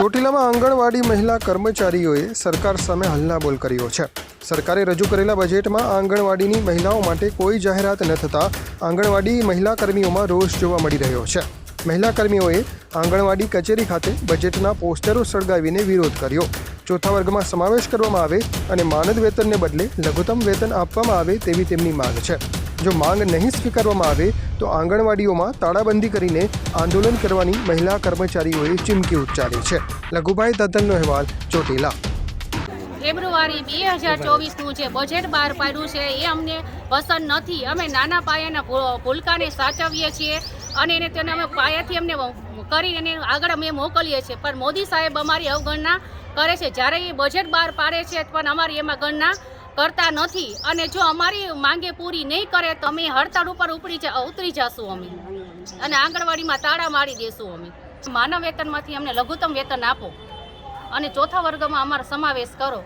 ચોટીલામાં આંગણવાડી મહિલા કર્મચારીઓએ સરકાર સામે હલ્લાબોલ કર્યો છે. સરકારે રજૂ કરેલા બજેટમાં આંગણવાડીની મહિલાઓ માટે કોઈ જાહેરાત ન થતાં આંગણવાડી મહિલા કર્મીઓમાં રોષ જોવા મળી રહ્યો છે. મહિલા કર્મીઓએ આંગણવાડી કચેરી ખાતે બજેટના પોસ્ટરો સળગાવીને વિરોધ કર્યો. ચોથા વર્ગમાં સમાવેશ કરવામાં આવે અને માનદ વેતનને બદલે લઘુત્તમ વેતન આપવામાં આવે તેવી તેમની માંગ છે. જો માંગ નહીં સ્વીકારવામાં આવે, તો આંગણવાડીઓમાં તાળાબંધી કરીને આંદોલન કરવાની મહિલા કર્મચારીઓએ ચીમકી ઉચ્ચારી છે. લઘુભાઈ દત્તલનો અહેવાલ, ચોટીલા. ફેબ્રુઆરી બે હજાર ચોવીસનું જે બજેટ બહાર પાડ્યું છે, એ અમને પસંદ નથી. અમે નાના પાયાના ભૂલકાને સાચવીએ છીએ અને એને તેને અમે પાયાથી અમને કરી એને આગળ અમે મોકલીએ છીએ. પણ મોદી સાહેબ અમારી અવગણના કરે છે. જ્યારે એ બજેટ બહાર પાડે છે, પણ અમારી એમાં ગણના કરતા નથી. અને જો અમારી માંગે પૂરી નહીં કરે તો અમે હડતાળ ઉપર ઉપડી ઉતરી જશું અમે. અને આંગણવાડીમાં તાળા મારી દેશું અમે. માનવ વેતનમાંથી અમને લઘુત્તમ વેતન આપો. અને ચોથા વર્ગમાં અમારો સમાવેશ કરો.